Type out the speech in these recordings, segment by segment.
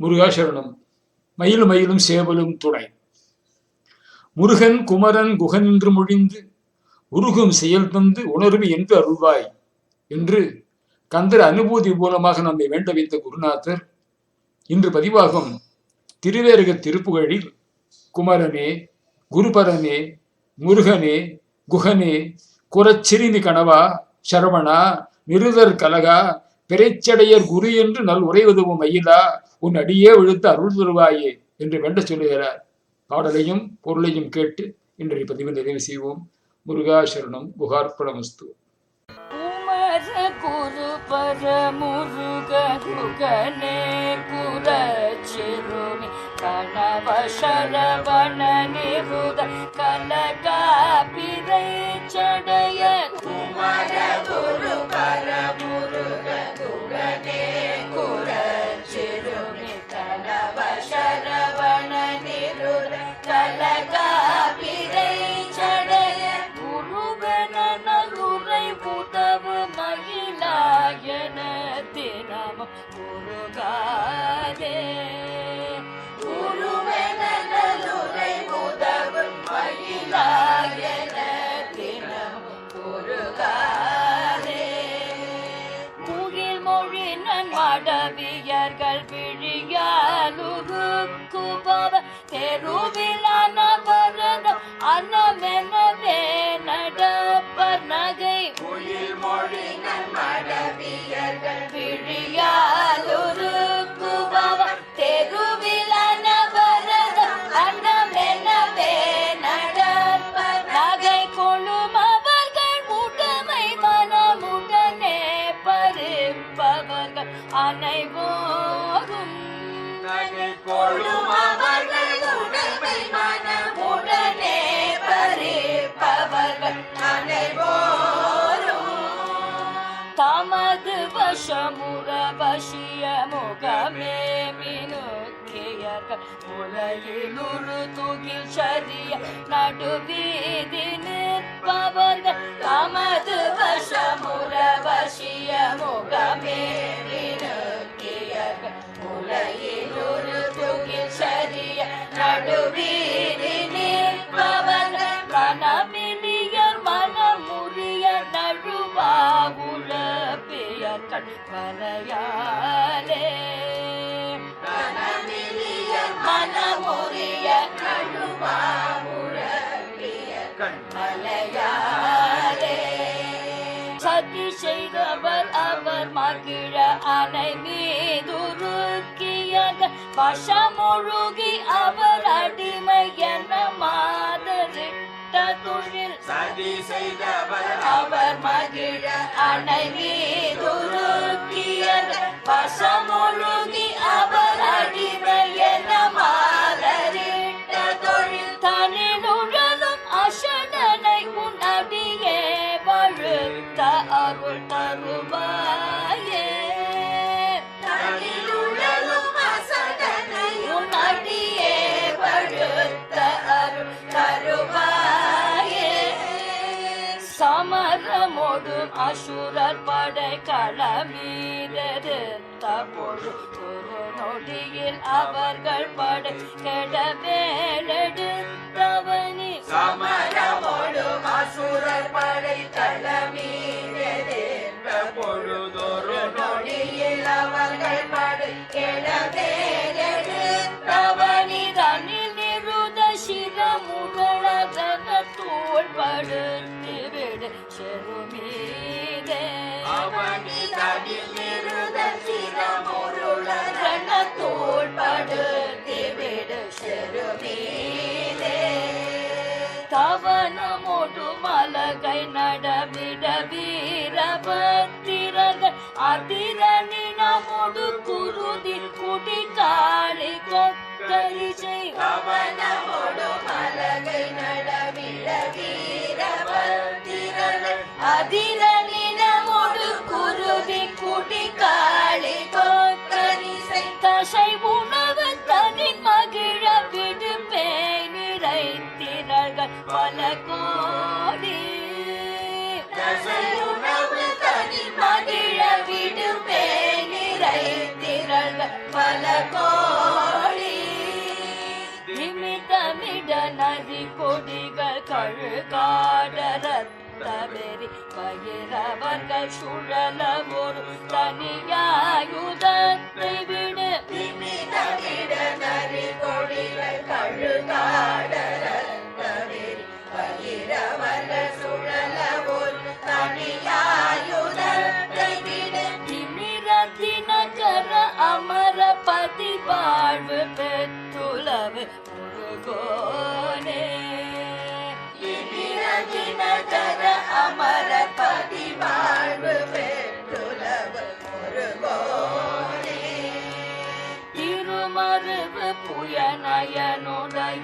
முருகாசரணம். மயிலும் மயிலும் சேவலும் துணை. முருகன் குமரன் குகன் என்று மொழிந்து உருகும் செயல் தந்து உணர்வு என்று அருள்வாய் என்று கந்தர் அனுபூதி மூலமாக நம்மை வேண்ட வைத்த குருநாதர். இன்று பதிவாகும் திருவேரக திருப்புகழில் குமரனே குருபரனே முருகனே குகனே குரச்சிறுமி கனவா சரவணா நிருதர் கலகா பிறைச்சடையர் குரு என்று நல் உரைவதுவும் ஐயலா உன் அடியே விழுத்து அருள் தருவாயே என்று வேண்ட சொல்லுகிறார். பாடலையும் பொருளையும் கேட்டு இன்றைய பதிவு நிறைவு செய்வோம். முருகாசரணம் குகார்ப்பணமஸ்து குரு பர முருக குகனே குர சிறுமி கணவ சரவண நிருத கலகா பிறை சடையர் पारा भो விழியாலுருக்குபவ கொள்ளும் அவர்கள் முடமை மனமுடனே பறிப்பவர்கள் அனைவோரும். நகை பறிப்பவர்கள் அனைவோரும். தமது வசமுற வசிய முகமே மினுக்கியர்கள் உலகில் ஒரு துகில் சரிய நடுவீதி நிற்பவர்கள் தமது வசமுற வசிய முகமே மினுக்கியர்கள் உலகில் ஒரு துகில் சரிய நடுவீதி மனமிலியர் மனமுறிய நழுவாவுல பெயர்கள் மலையாலே சதி செய்தவர் அவர் மகிழ அணை மீதுருக்கியர்கள் வசமொழுகி அவர் மாதரிட்ட தொழில் சதி செய்தவர் அவர் மகிழ அணை மீதுருக்கியர்கள் வசமொழுகி அவர் அடிமை சமரமோடும் அசுரர் படை களமீரது தப்பொழு ஒரு நொடியில் அவர்கள் படை கெடவேலெடுத்தவனி சமரமோடும் அசுரர் படை தளமீரென்ற பொழுதொரு தோள் விடு செருமீதே தவனமோடு மலகை நடமிட வீரபத்திரர்கள் அதிரனினமோடு குருதி குடி காளி கொக்கரி செய் அவனமோடும் கோடி. தசையுணவு தனி மகிழ விடுப்பே நிறைத்திரர்கள் பல கோடி. நிமித்தமிட நதி கொடிகள் கழுகாட ரத்தவெறி பயிரவர்கள் சுழல ஒரு தனியாயுதத்தை விடு. நரி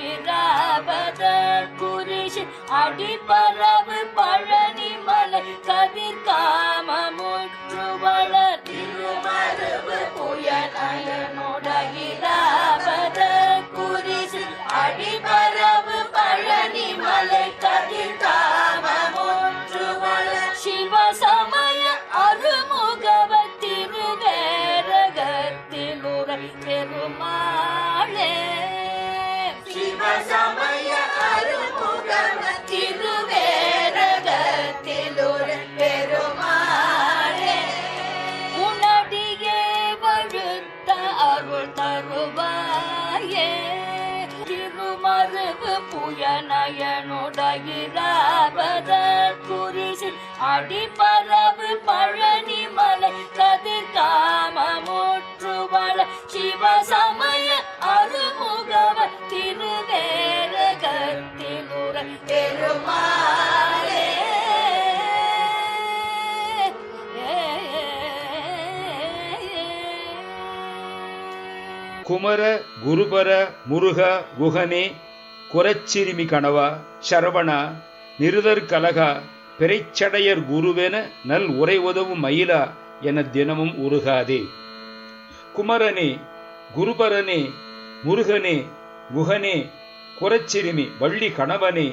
புயனயனுடையிராபத குறிஷி அடிபரவு பழனி மலை கதிர் காமமுற்று புயனயனுடையிராபத குறிசி அடிபரவு பழனி மலை கதிர் காமமுற்று வள சிவ சமய அருமுகவ திருவேரகத்திலுரை பெருமாளே. குமர குருபர முருக குகனே குரச்சிறுமி கணவா சரவணா நிருதர் கலகா பிறைச்சடையர் குருவென நல் உரை உதவும் மயிலா என தினமும் உருகாதே. குமரனே குருபரனே முருகனே குகனே குரச்சிறுமி வள்ளி கணவனே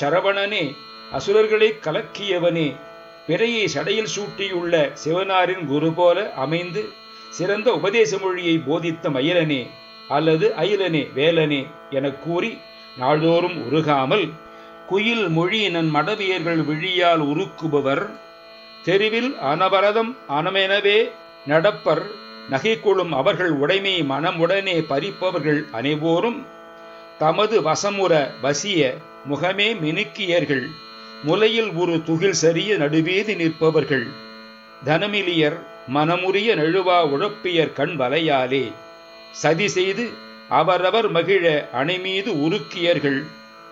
சரவணனே அசுரர்களை கலக்கியவனே பிறையை சடையில் சூட்டியுள்ள சிவனாரின் குரு போல அமைந்து சிறந்த உபதேச மொழியை போதித்த மயிலனே அல்லது அயிலனே வேலனே எனக் கூறி நாள்தோறும் உருகாமல் குயில் மொழி நன் மடவியர்கள் விழியால் உருக்குபவர் தெருவில் அனவரதம் அனமெனவே நடப்பர் நகைக்கொள்ளும் அவர்கள் உடைமை மனமுடனே பறிப்பவர்கள் அனைவோரும் தமது வசமுற வசிய முகமே மினுக்கியர்கள் முலையில் ஒரு துகில் சரிய நடுவீதி நிற்பவர்கள். தனமிலியர் மனமுறிய நழுவா உழப்பியர் கண் வலையாலே சதி செய்து அவரவர் மகிழ அணைமீது உருக்கியர்கள்.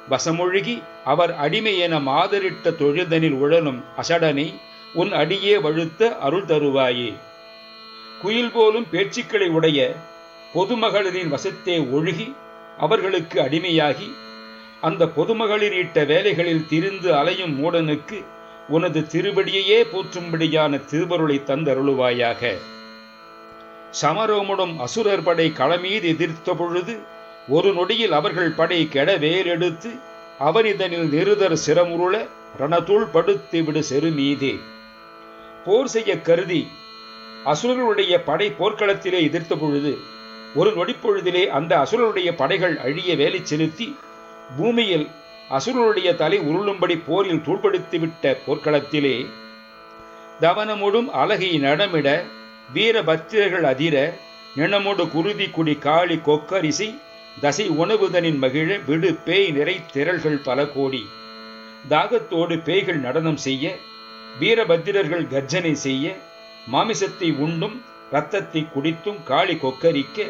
வசமொழுகி அவர் அடிமை என மாதரிட்ட தொழுதனில் உழலும் அசடனை உன் அடியே வழுத்த அருள் தருவாயே. குயில் போலும் பேச்சுக்களை உடைய பொதுமகளிரின் வசத்தே ஒழுகி அவர்களுக்கு அடிமையாகி அந்த பொதுமகளிரிட்ட வேலைகளில் திரிந்து அலையும் மூடனுக்கு உனது திருவடியையே போற்றும்படியான திருவருளை தந்தருளுவாயாக. சமரோமுடும் அசுரர் படை களமீது எதிர்த்த பொழுது ஒரு நொடியில் அவர்கள் படை கெட வேலெடுத்து அவனிதனில் நிருதர் சிரமுருள ரணத்துள் படுத்து விடு செருமீதே. போர் செய்ய கருதி அசுரர்களுடைய படை போர்க்களத்திலே எதிர்த்த பொழுது ஒரு நொடிப்பொழுதிலே அந்த அசுரருடைய படைகள் அழிய வேலை செலுத்தி பூமியில் அசுரருடைய தலை உருளும்படி போரில் தூள்படுத்திவிட்ட போர்க்களத்திலே தவனமுடும் அழகை நடமிட வீரபத்திரர்கள் அதிர நிணமொடு குருதி குடி காளி கொக்கரிசி தசை உணவுதனின் மகிழ விடு பேய் நிறை திரள்கள் பல கோடி. தாகத்தோடு பேய்கள் நடனம் செய்ய வீரபத்திரர்கள் கர்ஜனை செய்ய மாமிசத்தை உண்டும் இரத்தத்தை குடித்தும் காளி கொக்கரிக்க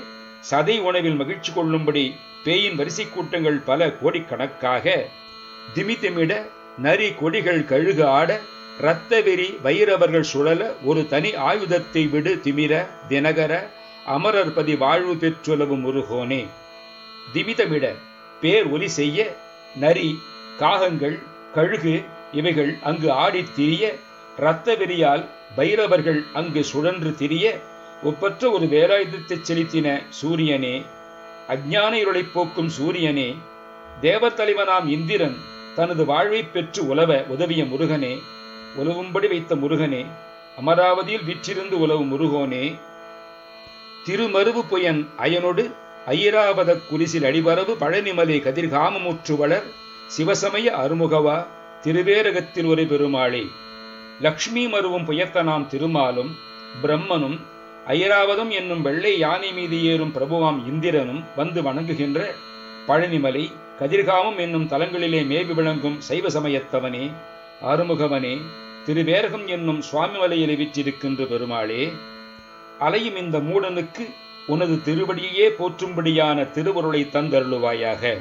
சதை உணவில் மகிழ்ச்சி கொள்ளும்படி பேயின் வரிசை கூட்டங்கள் பல கோடிக்கணக்காக. திமிதிமிட நரி கொடிகள் கழுகு ஆட இரத்த வெறி வைரவர்கள் சுழல ஒரு தனி ஆயுதத்தை விடு திமிர தினகர அமரர்பதி வாழ்வு பெற்றுளவும் முருகோனே. திமிதமிட பேர் ஒலி செய்ய நரி காகங்கள் கழுகு இவைகள் அங்கு ஆடித் திரிய இரத்த வெறியால் பைரவர்கள் அங்கு சுழன்று திரிய ஒப்பற்ற ஒரு வேலாயுதத்தைச் செலுத்தின சூரியனே அஜ்ஞான இருளைப் போக்கும் சூரியனே தேவத்தலைவனாம் இந்திரன் தனது வாழ்வை பெற்று உலவ உதவிய முருகனே உலவும்படி வைத்த முருகனே அமராவதியில் விற்றிருந்து உலவும் முருகோனே திருமருவு புயன் அயனொடு ஐராவத குரிசில் அடிபரவு பழனிமலை கதிர்காமமுற்று வளர் சிவசமய அருமுகவா திருவேரகத்தில் ஒரு பெருமாளே. லக்ஷ்மி மருவும் புயத்தனாம் திருமாலும் பிரம்மனும் ஐராவதம் என்னும் வெள்ளை யானை மீது ஏறும் பிரபுவாம் இந்திரனும் வந்து வணங்குகின்ற பழனிமலை கதிர்காமம் என்னும் தலங்களிலே மேவி விளங்கும் சைவ சமயத்தவனே. ஆறுமுகவனே திருவேரகம் என்னும் சுவாமிமலையிலே விற்றிருக்கின்ற பெருமாளே அலையும் இந்த மூடனுக்கு உனது திருவடியே போற்றும்படியான திருவருளை தந்தருளுவாயாக.